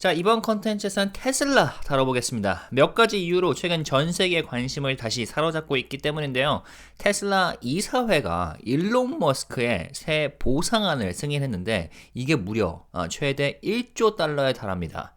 자, 이번 컨텐츠에서는 테슬라 다뤄보겠습니다. 몇 가지 이유로 최근 전 세계의 관심을 다시 사로잡고 있기 때문인데요. 테슬라 이사회가 일론 머스크의 새 보상안을 승인했는데 이게 무려 어, 최대 1조 달러에 달합니다.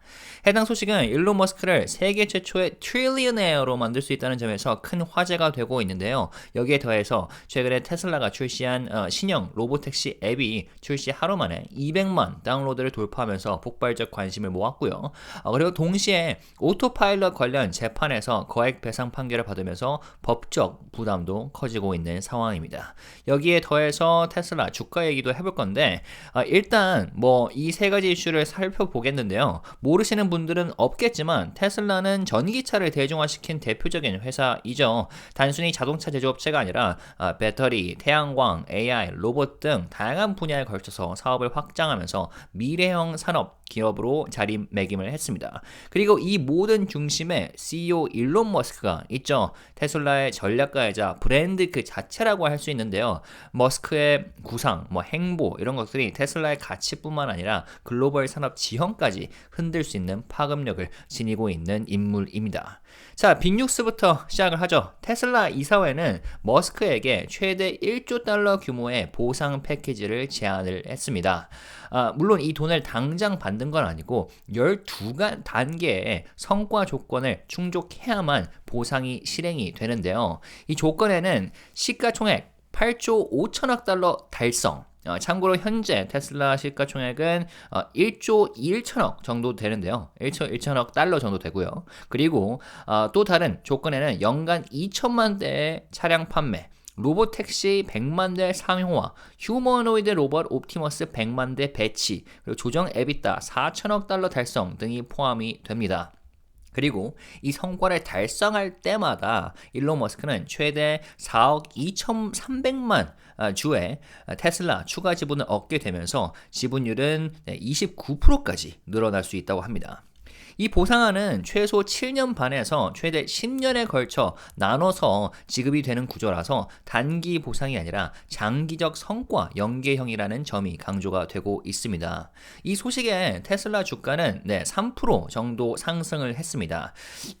해당 소식은 일론 머스크를 세계 최초의 트릴리언에어로 만들 수 있다는 점에서 큰 화제가 되고 있는데요. 여기에 더해서 최근에 테슬라가 출시한 어, 신형 로보택시 앱이 출시 하루 만에 200만 다운로드를 돌파하면서 폭발적 관심을 모았고 요. 어, 그리고 동시에 오토파일럿 관련 재판에서 거액 배상 판결을 받으면서 법적 부담도 커지고 있는 상황입니다. 여기에 더해서 테슬라 주가 얘기도 해볼 건데 어, 일단 뭐 이 세 가지 이슈를 살펴보겠는데요. 모르시는 분들은 없겠지만 테슬라는 전기차를 대중화시킨 대표적인 회사이죠. 단순히 자동차 제조업체가 아니라 아, 배터리, 태양광, AI, 로봇 등 다양한 분야에 걸쳐서 사업을 확장하면서 미래형 산업 기업으로 자리매김을 했습니다. 그리고 이 모든 중심에 CEO 일론 머스크가 있죠. 테슬라의 전략가이자 브랜드 그 자체라고 할 수 있는데요. 머스크의 구상, 뭐 행보 이런 것들이 테슬라의 가치뿐만 아니라 글로벌 산업 지형까지 흔들 수 있는 파급력을 지니고 있는 인물입니다. 자, 빅뉴스부터 시작을 하죠. 테슬라 이사회는 머스크에게 최대 1조 달러 규모의 보상 패키지를 제안을 했습니다. 아, 물론 이 돈을 당장 받는 건 아니고 12가 단계의 성과 조건을 충족해야만 보상이 실행이 되는데요. 이 조건에는 시가총액 8조 5천억 달러 달성, 어, 참고로 현재 테슬라 시가총액은 어, 1조 1천억 정도 되는데요. 1조 1천억 달러 정도 되고요. 그리고 어, 또 다른 조건에는 연간 2천만 대의 차량 판매, 로봇 택시 100만 대 상용화, 휴머노이드 로봇 옵티머스 100만 대 배치, 그리고 조정 앱이다 4천억 달러 달성 등이 포함이 됩니다. 그리고 이 성과를 달성할 때마다 일론 머스크는 최대 4억 2,300만 주에 테슬라 추가 지분을 얻게 되면서 지분율은 29%까지 늘어날 수 있다고 합니다. 이 보상안은 최소 7년 반에서 최대 10년에 걸쳐 나눠서 지급이 되는 구조라서 단기 보상이 아니라 장기적 성과 연계형이라는 점이 강조가 되고 있습니다. 이 소식에 테슬라 주가는 네, 3% 정도 상승을 했습니다.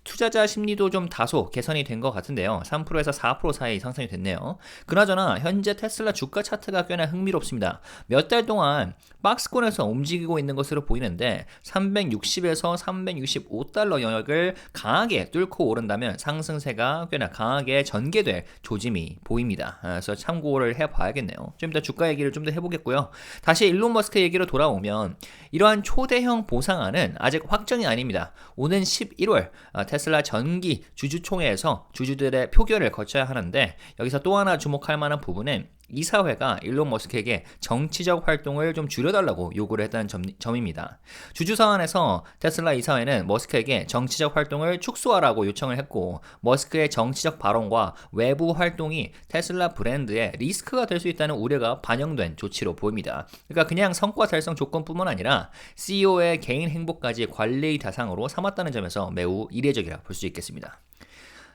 투자자 심리도 좀 다소 개선이 된 것 같은데요. 3%에서 4% 사이 상승이 됐네요. 그나저나 현재 테슬라 주가 차트가 꽤나 흥미롭습니다. 몇 달 동안 박스권에서 움직이고 있는 것으로 보이는데 360에서 365달러 영역을 강하게 뚫고 오른다면 상승세가 꽤나 강하게 전개될 조짐이 보입니다. 그래서 참고를 해봐야겠네요. 좀 이따 주가 얘기를 좀 더 해보겠고요. 다시 일론 머스크 얘기로 돌아오면 이러한 초대형 보상안은 아직 확정이 아닙니다. 오는 11월 아, 테슬라 전기 주주총회에서 주주들의 표결을 거쳐야 하는데 여기서 또 하나 주목할 만한 부분은 이사회가 일론 머스크에게 정치적 활동을 좀 줄여달라고 요구를 했다는 점, 입니다 주주 사안에서 테슬라 이사회는 머스크에게 정치적 활동을 축소하라고 요청을 했고 머스크의 정치적 발언과 외부 활동이 테슬라 브랜드에 리스크가 될 수 있다는 우려가 반영된 조치로 보입니다. 그러니까 그냥 성과 달성 조건뿐만 아니라 CEO의 개인 행복까지 관리 대상으로 삼았다는 점에서 매우 이례적이라 볼 수 있겠습니다.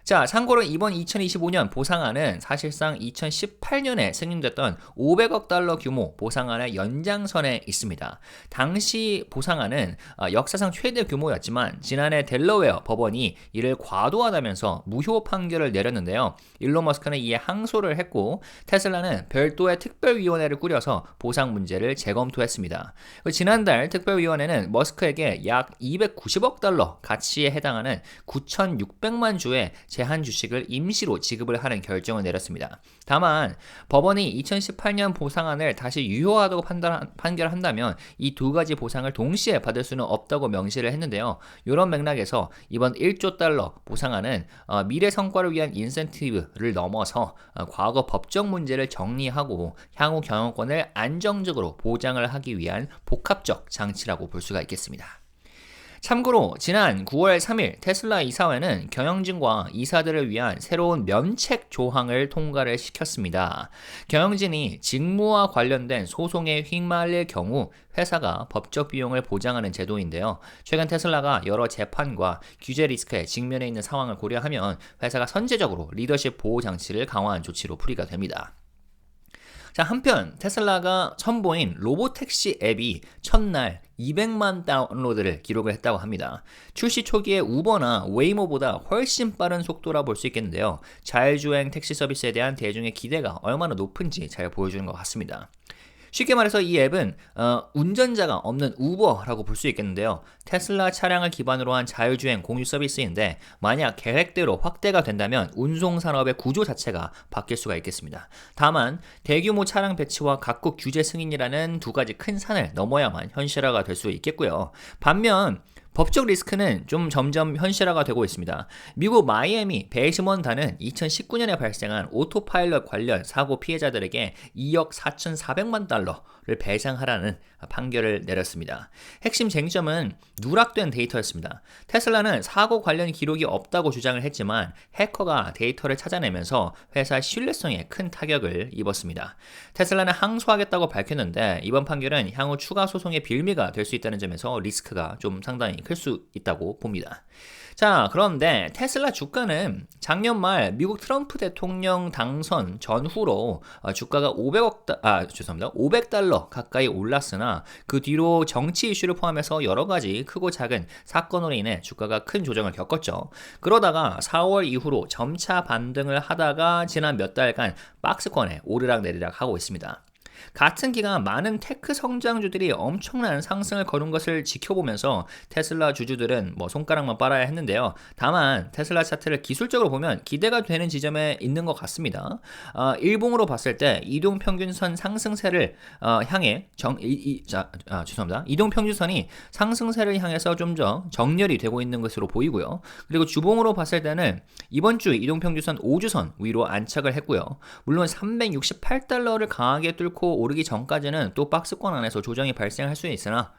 자, 참고로 이번 2025년 보상안은 사실상 2018년에 승인됐던 500억 달러 규모 보상안의 연장선에 있습니다. 당시 보상안은 어, 역사상 최대 규모였지만 지난해 델러웨어 법원이 이를 과도하다면서 무효 판결을 내렸는데요. 일론 머스크는 이에 항소를 했고 테슬라는 별도의 특별위원회를 꾸려서 보상 문제를 재검토했습니다. 지난달 특별위원회는 머스크에게 약 290억 달러 가치에 해당하는 9,600만 주의 제한 주식을 임시로 지급을 하는 결정을 내렸습니다. 다만 법원이 2018년 보상안을 다시 유효하다고 판단, 판결한다면 이 두 가지 보상을 동시에 받을 수는 없다고 명시를 했는데요. 이런 맥락에서 이번 1조 달러 보상안은 어, 미래 성과를 위한 인센티브를 넘어서 어, 과거 법적 문제를 정리하고 향후 경영권을 안정적으로 보장을 하기 위한 복합적 장치라고 볼 수가 있겠습니다. 참고로 지난 9월 3일 테슬라 이사회는 경영진과 이사들을 위한 새로운 면책 조항을 통과를 시켰습니다. 경영진이 직무와 관련된 소송에 휘말릴 경우 회사가 법적 비용을 보장하는 제도인데요. 최근 테슬라가 여러 재판과 규제 리스크에 직면해 있는 상황을 고려하면 회사가 선제적으로 리더십 보호 장치를 강화한 조치로 풀이가 됩니다. 자, 한편 테슬라가 선보인 로보택시 앱이 첫날 200만 다운로드를 기록을 했다고 합니다. 출시 초기에 우버나 웨이모보다 훨씬 빠른 속도라 볼 수 있겠는데요. 자율주행 택시 서비스에 대한 대중의 기대가 얼마나 높은지 잘 보여주는 것 같습니다. 쉽게 말해서 이 앱은 어, 운전자가 없는 우버라고 볼 수 있겠는데요. 테슬라 차량을 기반으로 한 자율주행 공유 서비스인데 만약 계획대로 확대가 된다면 운송 산업의 구조 자체가 바뀔 수가 있겠습니다. 다만 대규모 차량 배치와 각국 규제 승인이라는 두 가지 큰 산을 넘어야만 현실화가 될 수 있겠고요. 반면 법적 리스크는 좀 점점 현실화가 되고 있습니다. 미국 마이애미 베이스먼단은 2019년에 발생한 오토파일럿 관련 사고 피해자들에게 2억 4,400만 달러를 배상하라는 판결을 내렸습니다. 핵심 쟁점은 누락된 데이터였습니다. 테슬라는 사고 관련 기록이 없다고 주장을 했지만 해커가 데이터를 찾아내면서 회사 신뢰성에 큰 타격을 입었습니다. 테슬라는 항소하겠다고 밝혔는데 이번 판결은 향후 추가 소송의 빌미가 될 수 있다는 점에서 리스크가 좀 상당히 클 수 있다고 봅니다. 자, 그런데 테슬라 주가는 작년 말 미국 트럼프 대통령 당선 전후로 어, 주가가 500억 다, 아, 죄송합니다. 500달러 가까이 올랐으나 그 뒤로 정치 이슈를 포함해서 여러 가지 크고 작은 사건으로 인해 주가가 큰 조정을 겪었죠. 그러다가 4월 이후로 점차 반등을 하다가 지난 몇 달간 박스권에 오르락 내리락 하고 있습니다. 같은 기간 많은 테크 성장주들이 엄청난 상승을 거둔 것을 지켜보면서 테슬라 주주들은 뭐 손가락만 빨아야 했는데요. 다만 테슬라 차트를 기술적으로 보면 기대가 되는 지점에 있는 것 같습니다. 어, 일봉으로 봤을 때 이동 평균선 상승세를 어, 향해 정, 이, 이, 자, 아, 죄송합니다. 이동 평균선이 상승세를 향해서 좀 더 정렬이 되고 있는 것으로 보이고요. 그리고 주봉으로 봤을 때는 이번 주 이동 평균선 5주선 위로 안착을 했고요. 물론 368달러를 강하게 뚫고 오르기 전까지는 또 박스권 안에서 조정이 발생할 수 있으나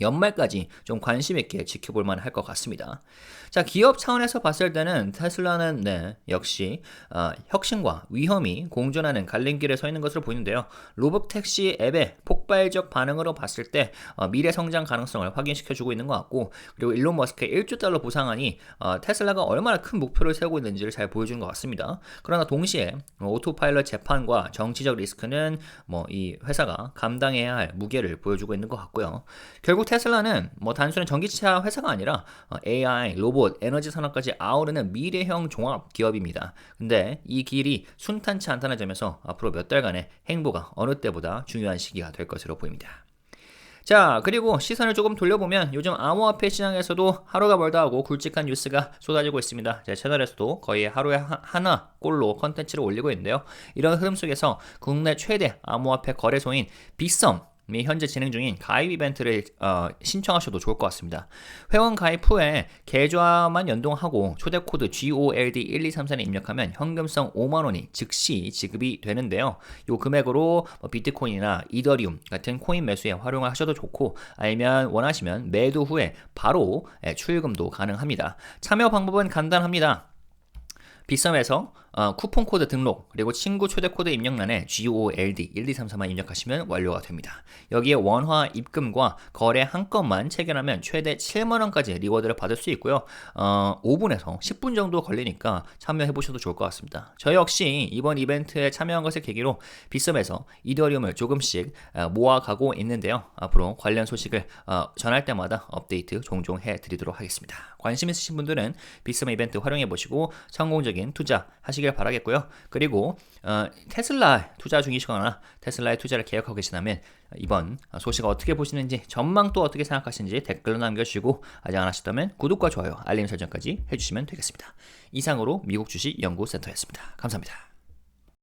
연말까지 좀 관심 있게 지켜볼 만할 것 같습니다. 자, 기업 차원에서 봤을 때는 테슬라는 네, 역시 어, 혁신과 위험이 공존하는 갈림길에 서 있는 것으로 보이는데요. 로봇 택시 앱의 폭발적 반응으로 봤을 때 어, 미래 성장 가능성을 확인시켜 주고 있는 것 같고, 그리고 일론 머스크의 1조 달러 보상안이 어, 테슬라가 얼마나 큰 목표를 세우고 있는지를 잘 보여주는 것 같습니다. 그러나 동시에 뭐 오토파일럿 재판과 정치적 리스크는 뭐 이 회사가 감당해야 할 무게를 보여주고 있는 것 같고요. 결국 테슬라는 뭐 단순히 전기차 회사가 아니라 AI, 로봇, 에너지 산업까지 아우르는 미래형 종합 기업입니다. 근데 이 길이 순탄치 않다는 점에서 앞으로 몇 달간의 행보가 어느 때보다 중요한 시기가 될 것으로 보입니다. 자, 그리고 시선을 조금 돌려보면 요즘 암호화폐 시장에서도 하루가 멀다 하고 굵직한 뉴스가 쏟아지고 있습니다. 제 채널에서도 거의 하루에 하나 꼴로 컨텐츠를 올리고 있는데요. 이런 흐름 속에서 국내 최대 암호화폐 거래소인 빗썸 이 현재 진행 중인 가입 이벤트를 어, 신청하셔도 좋을 것 같습니다. 회원 가입 후에 계좌만 연동하고 초대 코드 GOLD1234를 입력하면 현금성 5만 원이 즉시 지급이 되는데요. 이 금액으로 뭐 비트코인이나 이더리움 같은 코인 매수에 활용을 하셔도 좋고 아니면 원하시면 매도 후에 바로 예, 출금도 가능합니다. 참여 방법은 간단합니다. 비썸에서 어, 쿠폰 코드 등록 그리고 친구 초대 코드 입력란에 GOLD 1234만 입력하시면 완료가 됩니다. 여기에 원화 입금과 거래 한 건만 체결하면 최대 7만 원까지 리워드를 받을 수 있고요. 어, 5분에서 10분 정도 걸리니까 참여해 보셔도 좋을 것 같습니다. 저 역시 이번 이벤트에 참여한 것을 계기로 비썸에서 이더리움을 조금씩 어, 모아가고 있는데요. 앞으로 관련 소식을 어, 전할 때마다 업데이트 종종 해드리도록 하겠습니다. 관심 있으신 분들은 비썸 이벤트 활용해 보시고 성공적인 투자 하시길 바라겠고요. 그리고 어, 테슬라 투자 중이시거나 테슬라에 투자를 계획하고 계시다면 이번 소식 어떻게 보시는지 전망 또 어떻게 생각하시는지 댓글로 남겨주시고 아직 안 하셨다면 구독과 좋아요, 알림 설정까지 해주시면 되겠습니다. 이상으로 미국 주식 연구센터였습니다. 감사합니다.